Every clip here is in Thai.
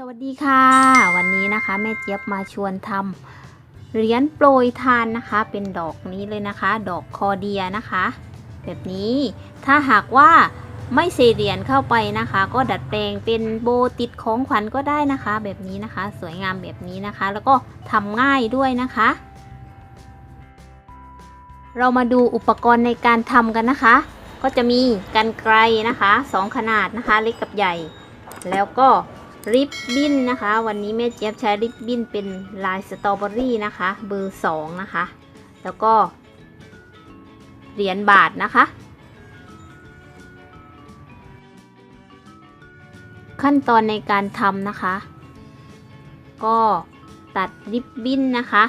สวัสดีค่ะ วันนี้นะคะแม่เจี๊ยบมาชวนทำเหรียญโปรยทานนะคะ เป็นดอกนี้เลยนะคะ ดอกคอเดียนะคะ แบบนี้ถ้าหากว่าไม่เศษเหรียญเข้าไปนะคะ ก็ดัดแปลงเป็นโบติดของขวัญก็ได้นะคะ แบบนี้นะคะ สวยงามแบบนี้นะคะ แล้วก็ทำง่ายด้วยนะคะ เรามาดูอุปกรณ์ในการทำกันนะคะ ก็จะมีกันไกลนะคะสองขนาดนะคะ เล็กกับใหญ่ แล้วก็ ริบบิ้นนะคะ วันนี้แม่เจี๊ยบใช้ริบบิ้นเป็นลายสตรอเบอรี่นะคะ เบอร์สองนะคะ แล้วก็ เหรียญบาทนะคะ ขั้นตอนในการทำนะคะ ก็ตัดริบบิ้นนะคะ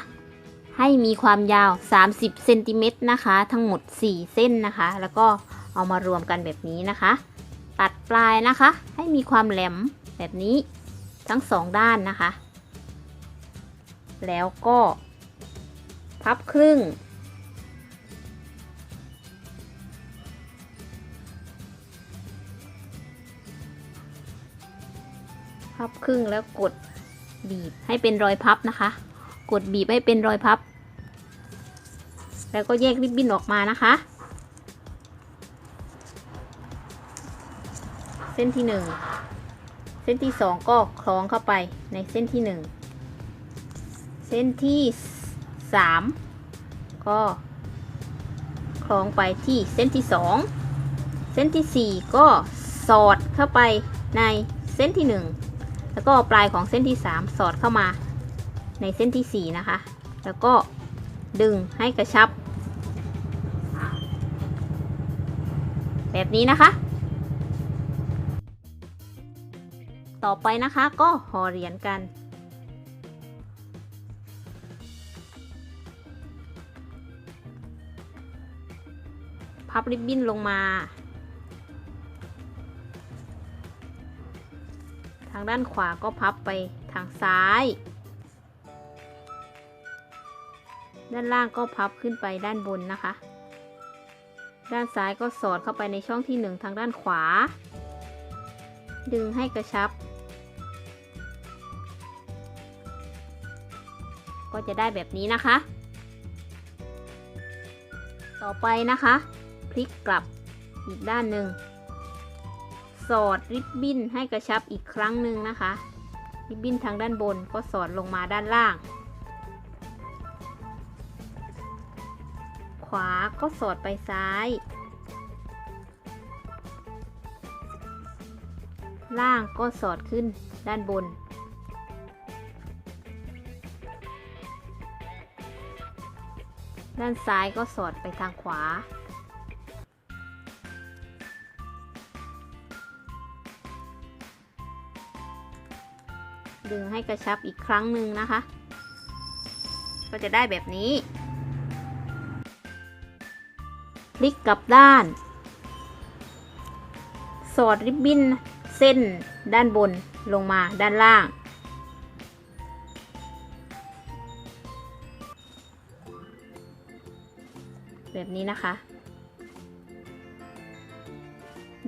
ให้มีความยาว 30เซนติเมตรนะคะ ทั้งหมด 4 เส้นนะคะ แล้วก็เอามารวมกันแบบนี้นะคะ ตัดปลายนะคะ ให้มีความแหลม แบบนี้ทั้งสองด้านนะคะ แล้วก็ พับครึ่ง พับครึ่งแล้วกดบีบให้เป็นรอยพับนะคะ กดบีบให้เป็นรอยพับ แล้วก็แยกริบบิ้นออกมานะคะ เส้นที่หนึ่ง ส้นที่สองก็คล้องเข้าไปในเส้นที่หนึ่งเส้นที่สามก็คล้องไปที่เส้นที่สองเส้นที่สี่ก็สอดเข้าไปในเส้นที่หนึ่งแล้วก็ปลายของเส้นที่สามสอดเข้ามาในเส้นที่สี่นะคะ แล้วก็ดึงให้กระชับ แบบนี้นะคะ ต่อไปนะคะก็ห่อเหรียญกัน พับริบบิ้นลงมา ทางด้านขวาก็พับไปทางซ้าย ด้านล่างก็พับขึ้นไปด้านบนนะคะ ด้านซ้ายก็สอดเข้าไปในช่องที่หนึ่งทางด้านขวาดึงให้กระชับ ก็จะได้แบบนี้นะคะ ต่อไปนะคะ พลิกกลับอีกด้านหนึ่ง สอดริบบิ้นให้กระชับอีกครั้งหนึ่งนะคะ ริบบิ้นทางด้านบนก็สอดลงมาด้านล่าง ขวาก็สอดไปซ้าย ล่างก็สอดขึ้นด้านบน ด้านซ้ายก็สอดไปทางขวา ดึงให้กระชับอีกครั้งหนึ่งนะคะ ก็จะได้แบบนี้ พลิกกลับด้าน สอดริบบิ้นเส้นด้านบนลงมาด้านล่าง แบบนี้นะคะ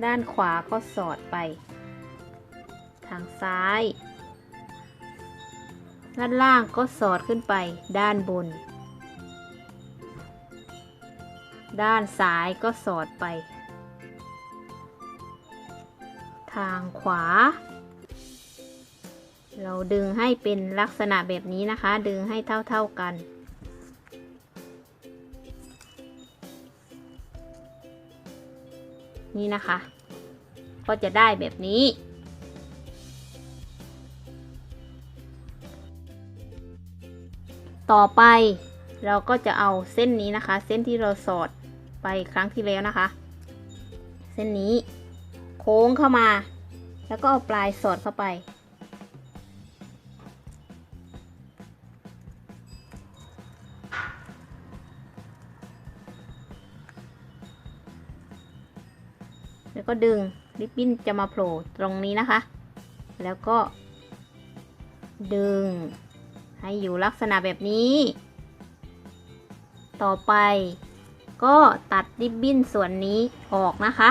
ด้านขวาก็สอดไป ทางซ้าย ด้านล่างก็สอดขึ้นไป ด้านบน ด้านซ้ายก็สอดไป ทางขวา เราดึงให้เป็นลักษณะแบบนี้นะคะ ดึงให้เท่าๆกัน นี่นะคะ ก็จะได้แบบนี้ ต่อไปเราก็จะเอาเส้นนี้นะคะ เส้นที่เราสอดไปครั้งที่แล้วนะคะ เส้นนี้โค้งเข้ามา แล้วก็เอาปลายสอดเข้าไป แล้วก็ดึงริบบิ้นจะมาโผล่ตรงนี้นะคะ แล้วก็ ดึง ให้อยู่ลักษณะแบบนี้ ต่อไปก็ตัดริบบิ้นส่วนนี้ออกนะคะ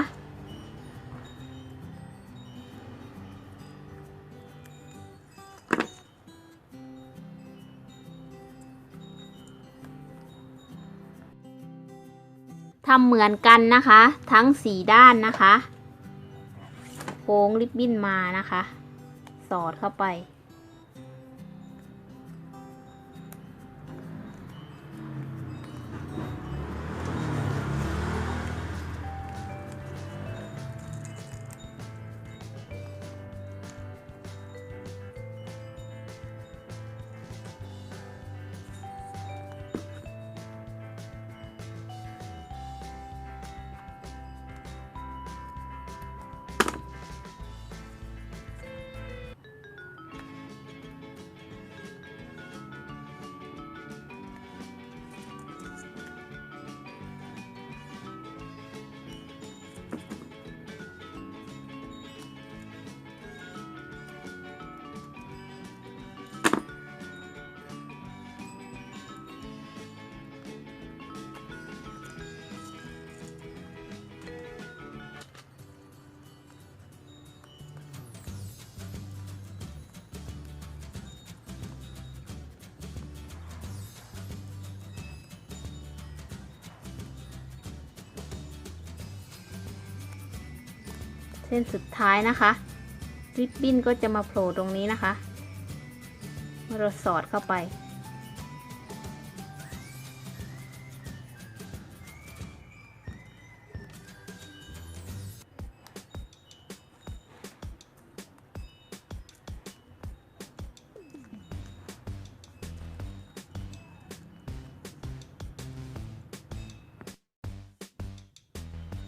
ทำเหมือนกันนะคะ ทั้งสีด้านนะคะ โค้งริบบิ้นมานะคะ สอดเข้าไป ส้นสุดท้ายนะคะริบบิ้นก็จะมาโผล่ตรงนี้นะคะเมื่อเราสอดเข้าไป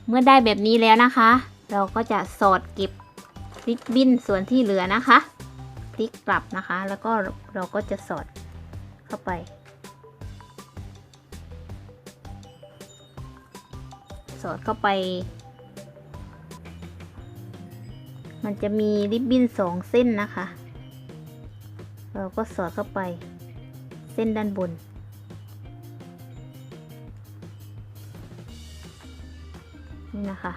เมื่อได้แบบนี้แล้วนะคะ เราก็จะสอดเก็บริบบิ้นส่วนที่เหลือนะคะ พลิกกลับนะคะ แล้วก็เราก็จะสอดเข้าไป สอดเข้าไป มันจะมีริบบิ้นสองเส้นนะคะ เราก็สอดเข้าไป เส้นด้านบนนี่นะคะ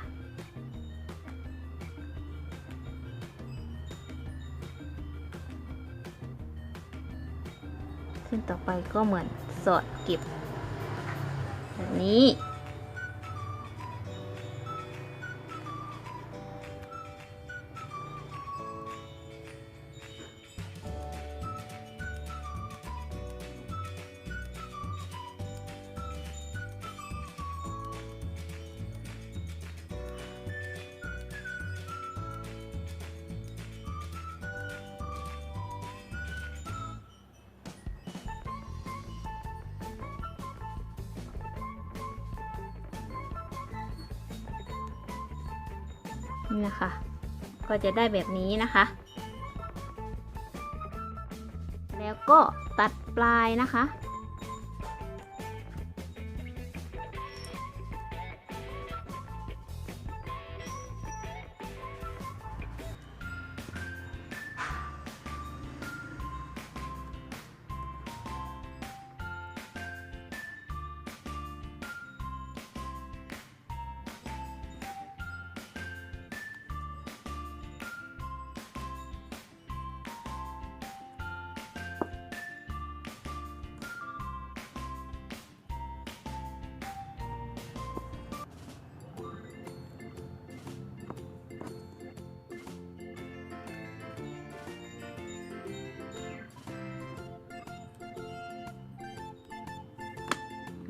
ขึ้นต่อไปก็เหมือนสอดเก็บแบบนี้ นี่นะคะ ก็จะได้แบบนี้นะคะ แล้วก็ตัดปลายนะคะ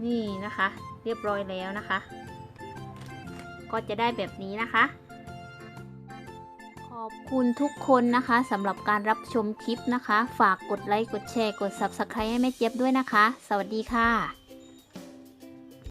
นี่นะคะ เรียบร้อยแล้วนะคะ ก็จะได้แบบนี้นะคะ ขอบคุณทุกคนนะคะสำหรับการรับชมคลิปนะคะ ฝากกดไลค์ กดแชร์ กด Subscribe ให้แม่เจี๊ยบด้วยนะคะ สวัสดีค่ะ